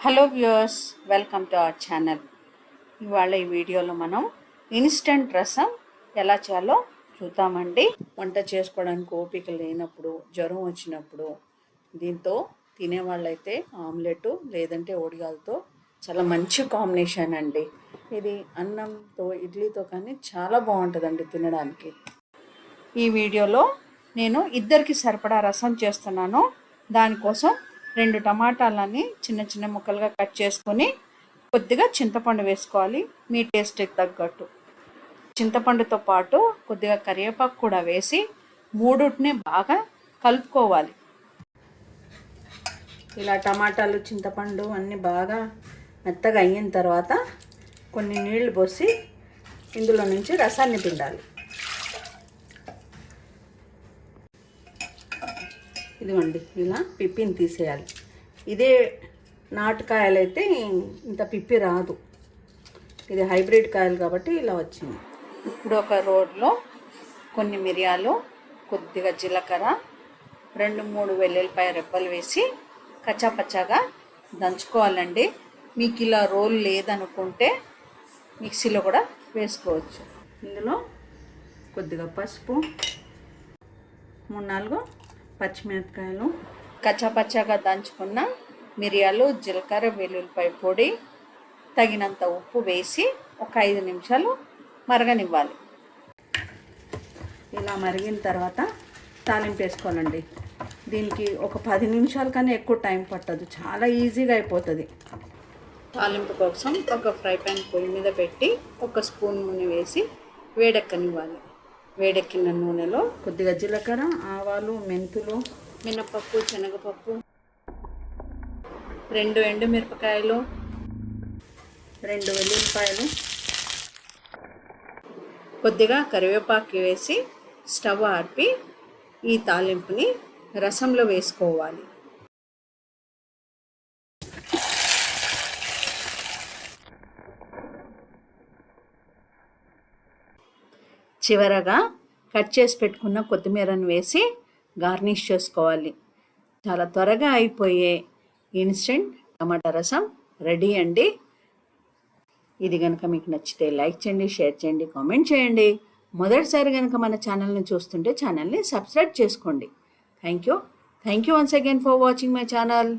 Hello viewers welcome to our channel ఇవాళ ఈ వీడియోలో మనం ఇన్స్టంట్ రసం ఎలా చేయాలో చూద్దామండి. వంట చేసుకోవడానికి ఓపిక లేనప్పుడు జ్వరం వచ్చినప్పుడు దీంతో తినేవాళ్ళైతే ఆమ్లెట్ లేదంటే ఒడిగాలతో చాలా మంచి కాంబినేషన్ అండి. ఇది అన్నంతో ఇడ్లీతో కానీ చాలా బాగుంటుందండి తినడానికి. ఈ వీడియోలో నేను ఇద్దరికి సరిపడా రసం చేస్తున్నాను. దానికోసం రెండు టమాటాలని చిన్న చిన్న ముక్కలుగా కట్ చేసుకొని కొద్దిగా చింతపండు వేసుకోవాలి. మీ టేస్ట్కి తగ్గట్టు. చింతపండుతో పాటు కొద్దిగా కరివేపాకు కూడా వేసి మూడుటిని బాగా కలుపుకోవాలి. ఇలా టమాటాలు చింతపండు అన్నీ బాగా మెత్తగా అయిన తర్వాత కొన్ని నీళ్ళు పోసి ఇందులో నుంచి రసాన్ని పిండాలి. ఇదిగోండి ఇలా పిప్పిని తీసేయాలి. ఇదే నాటుకాయలు అయితే ఇంత పిప్పి రాదు. ఇది హైబ్రిడ్ కాయలు కాబట్టి ఇలా వచ్చింది. ఇప్పుడు ఒక రోడ్లో కొన్ని మిరియాలు కొద్దిగా జీలకర్ర రెండు మూడు వెల్లుల్లిపాయ రెప్పలు వేసి కచ్చాపచ్చాగా దంచుకోవాలండి. మీకు ఇలా రోల్ లేదనుకుంటే మిక్సీలో కూడా వేసుకోవచ్చు. ఇందులో కొద్దిగా పసుపు మూడు నాలుగు పచ్చిమిరపకాయలు. కచ్చాపచ్చాగా దంచుకున్న మిరియాలు జీలకర్ర వెల్లుల్లిపాయ పొడి తగినంత ఉప్పు వేసి ఒక ఐదు నిమిషాలు మరగనివ్వాలి. ఇలా మరిగిన తర్వాత తాలింపు వేసుకోవాలండి. దీనికి ఒక పది నిమిషాల కన్నా ఎక్కువ టైం పట్టదు. చాలా ఈజీగా అయిపోతుంది. తాలింపు కోసం ఒక ఫ్రై పాన్ పొయ్యి మీద పెట్టి ఒక స్పూన్ నూనె వేసి వేడెక్కనివ్వాలి. వేడెక్కిన నూనెలో కొద్దిగా జీలకర్ర ఆవాలు మెంతులు మినపప్పు శనగపప్పు రెండు ఎండుమిరపకాయలు రెండు వెల్లుల్లిపాయలు కొద్దిగా కరివేపాకు వేసి స్టవ్ ఆర్పి ఈ తాలింపుని రసంలో వేసుకోవాలి. చివరగా కట్ చేసి పెట్టుకున్న కొత్తిమీరను వేసి గార్నిష్ చేసుకోవాలి. చాలా త్వరగా అయిపోయే ఇన్స్టెంట్ టమాటా రసం రెడీ అండి. ఇది కనుక మీకు నచ్చితే లైక్ చేయండి షేర్ చేయండి కామెంట్ చేయండి. మొదటిసారి కనుక మన ఛానల్ని చూస్తుంటే ఛానల్ని సబ్స్క్రైబ్ చేసుకోండి. Thank you. Thank you once again for watching my channel.